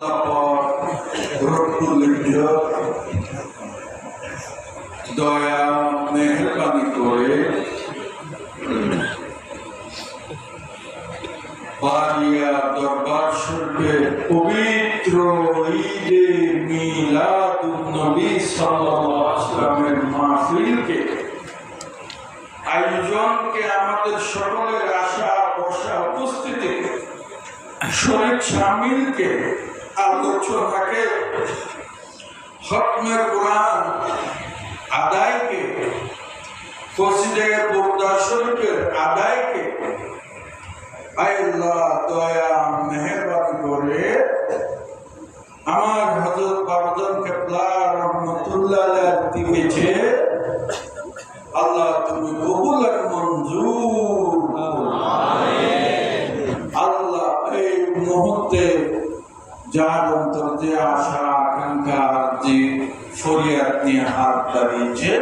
তারপর রক্ষুল্য দয়া মেহরবানি করে বারিয়া দরবার শরীফের পবিত্র ঈদে মিলাদুন নবী সাল্লাল্লাহু আলাইহি ওয়াসাল্লামের মাহফিলকে, আয়োজনকে আমাদের সকলের আশা বসা উপস্থিতি শরীর শামিলকে থাকে। হকমের কোরআন আদায়কে কসিদে বুর্দা শরীফের আদায়কে। আল্লাহ দয়া মেহরবানি করে আমার হজরত বাবজন কেবলা রহমতুল্লাহ দিয়েছে আল্লাহ তুমি কবুল আর মঞ্জুর করো। আল্লাহ এই মুহূর্তে যার অন্তর যে আশা আকাঙ্ক্ষা যে ফরিয়াদ নিয়ে হাত দাঁড়িয়েছে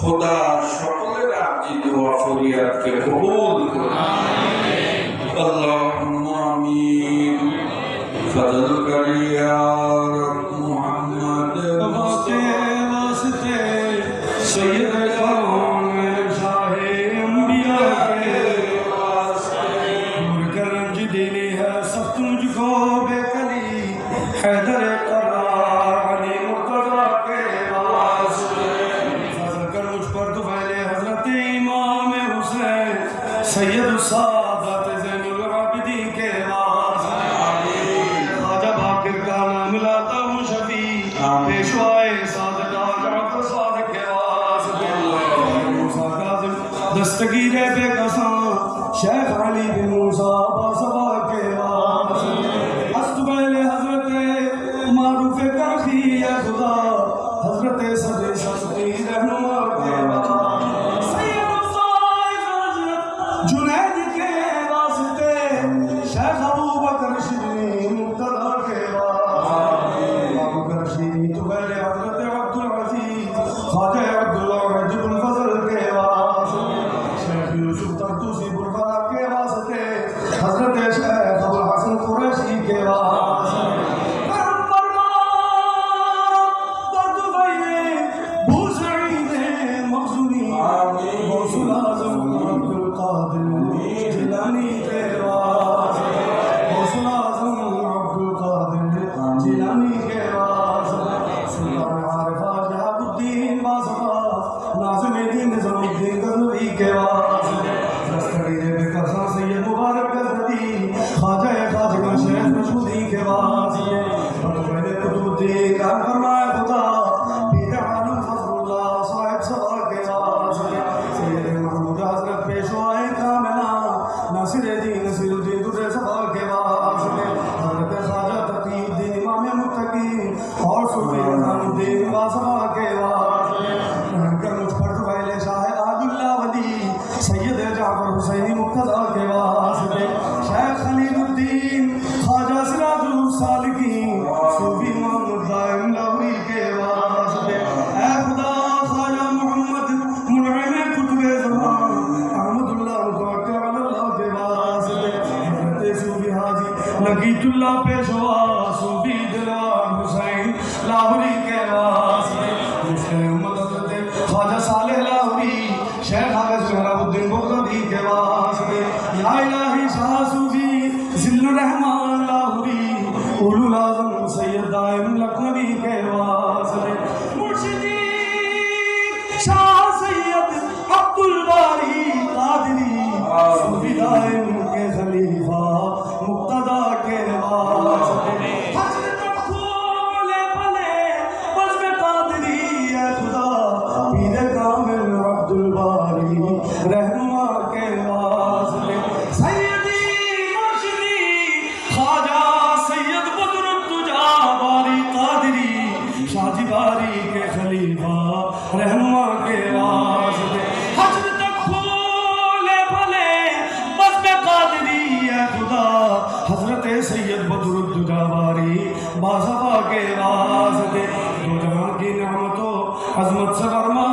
খোদা সকলের আর্জিত ফরিয়াদকে কবুল اللهم آمين فضلك يا رب محمد واسطه واسطه سيدنا دستگیر بے قسم، شیخ علی بن موسیٰ باسبا کے واسطے استبیل حضرت معروف کرخی یا خدا، حضرت صدی شخصی رہنما দিয়ে কার ফরমায় খোদা حاجی نگیت اللہ پیشوا صوفی دلوان حسین، لاہوری کے واسطے مجھے مدد دے خواجہ صالح لاہوری، شیخ حافظ محراب الدین بغدادی کے واسطے یا الہی شاہ صوفی ذل الرحمن لاہوری، اولو العظم سید دائم لکھنوی کے واسطے مرشدی شاہ سید عبد الباری قادری، صوفی دائم الباری کے واسطے سیدی مرشدی، خواجہ سید بدر باری قادری شاہ جی باری کے خلیفہ کے واسطے حضرت پھولے پھلے قادری خدا۔ حضرت سید بدر باری کے واسطے دو جہاں کی نعمتوں، عظمت سے فرما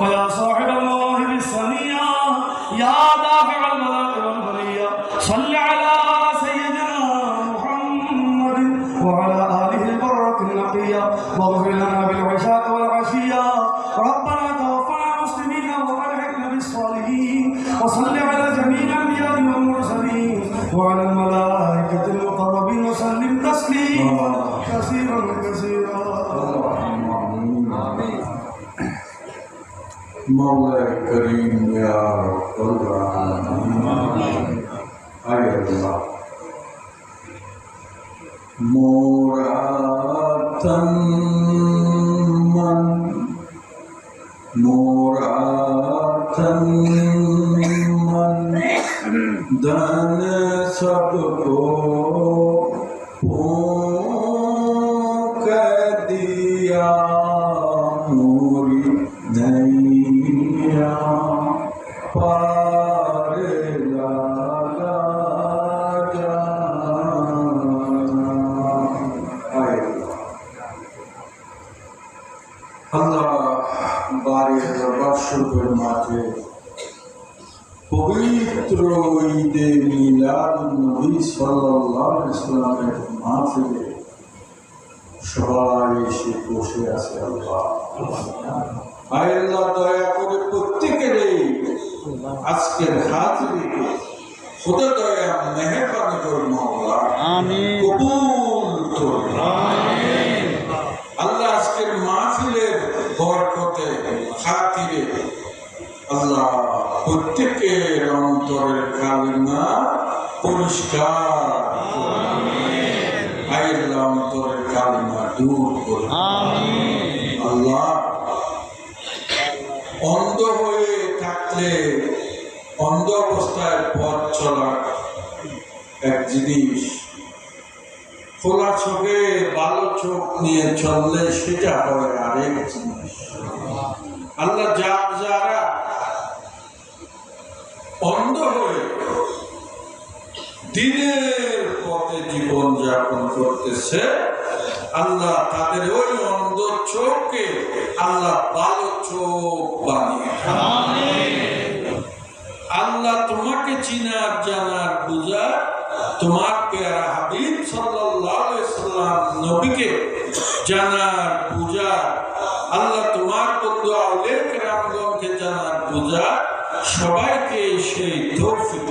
ويا صاحب المواهب السنية يا دافع البلاء والبلية صل على سيدنا محمد وعلى آله البرة النقية واغفر لنا بالعشاء والعشية. ربنا توفنا مسلمين وألحقنا بالصالحين وصل على جميع الأنبياء والمرسلين وعلى مولا کریم یا رب العالمین اے اللہ موراتن من موراتن من دن দিয়া পারে আল্লাহ বারে বার্ষিকের মাঝে পবিত্র ঈদে মিলাদ নবী সাল্লাল্লাহু ইসলামের মাঝে সবাই এসে বসে আছে আল্লাহ আল্লাহ দয়া করে প্রত্যেকের এই আজকের হাজিরিকে খোদা দয়া মেহরবানি করে মাওলা আমিন। কবুল করুন। আল্লাহ আজকের মাহফিলের বরকতে খাতিরে আল্লাহ প্রত্যেকের অন্তরের কালিমা পরিষ্কার করুন। আল্লাহ অন্তরের কালিমা দূর করুন আমিন। অন্ধ হয়ে থাকলে, অন্ধ অবস্থায় পথ চলা এক জিনিস। খোলা চোখে ভালো চোখ নিয়ে চললে সেটা হয় আরেক জিনিস। আল্লাহ যার যারা অন্ধ হয়ে দিনের পথে জীবন যাপন করতেছে আল্লাহ তাদের ওই অন্ধ চোখকে আল্লাহ ভালো চোখ বানিয়ে। আল্লাহ তোমাকে চিনার, জানার, বুঝার তোমার পেয়ারা হাবিব সাল্লাম নবীকে জানার, বুঝার আল্লাহ তোমার বন্ধু আউলে কেরামগণকে জানার, বুঝার সবাইকে সেই তৌফিক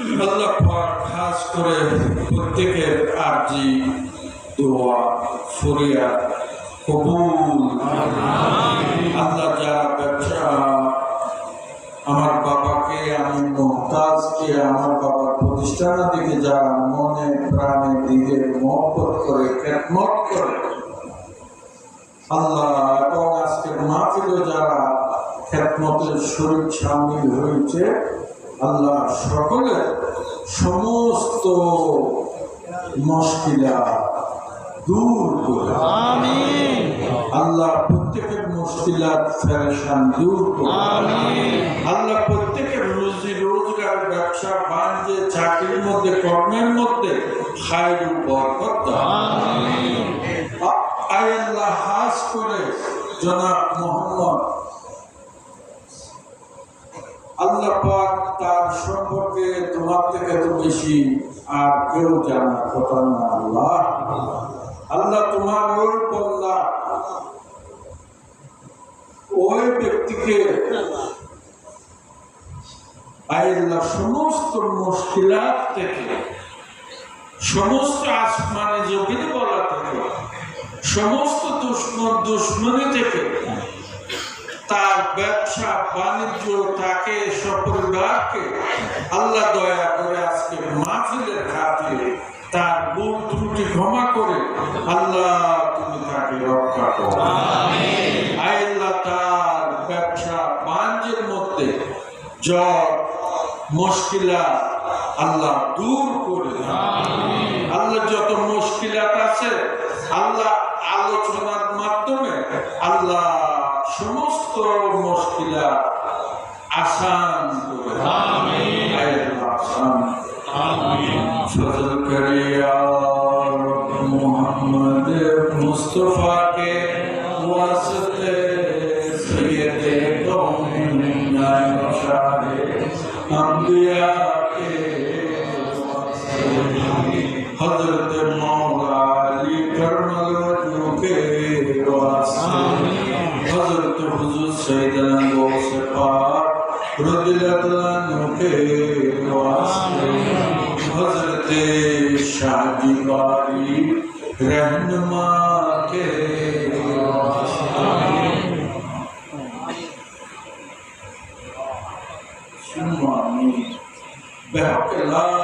আল্লাহ পাক খাস করে প্রত্যেকের আরজি, দোয়া, ফরিয়াদ কবুল। আল্লাহ যারা ব্যবসা আমার বাবাকে আমি মমতাজকে, আমার বাবার প্রতিষ্ঠান দিকে যারা মনে, প্রাণে দিকে মহব্বত করে, খেদমত করে, আল্লাহ এবং আজকের মাহফিলে যারা খেদমতের শরীর সামিল হয়েছে আল্লাহ সকলের সমস্ত মুশকিলা দূর করে আল্লাহ প্রত্যেকের মুশকিলাত ফেরেশান দূর করে আল্লাহ প্রত্যেকের রুজি রোজগার ব্যবসা বাণিজ্যে চাকরির মধ্যে কর্মের মধ্যে খায়ের বরকত আয় আল্লাহ হাস করে জনাব মোহাম্মদ আল্লাহ পাক তার সম্পর্কে তোমার থেকে তো বেশি আর কেউ জানার কথা না আল্লাহ। আল্লাহ তোমার ওই বন্দা, ওই ব্যক্তিকে আল্লাহ সমস্ত মুশকিলাত থেকে, সমস্ত আসমানে জমিনে বলা থেকে, সমস্ত দুশ্মন দুশ্মনী থেকে তার ব্যবসা বাণিজ্য তাকে সপরিবারকে আল্লাহ দয়া করে আজকে মাহফিলের খাতিরে তার ভুল ত্রুটি ক্ষমা করে আল্লাহ তুমি তাকে রক্ষা করো। আল্লাহ তার ব্যবসা বাণিজ্যের মধ্যে জ্বর মুশকিলা আল্লাহ দূর করে আল্লাহ যত মুশকিলাত আছে আল্লাহ আলোচনার حضرت مولا علی کرمل وجو کے واسطے حضرت حضور سیدنا غوث پاک رضی اللہ عنہ کے واسطے حضرت شاہ جی باری رہنما کے بحق لا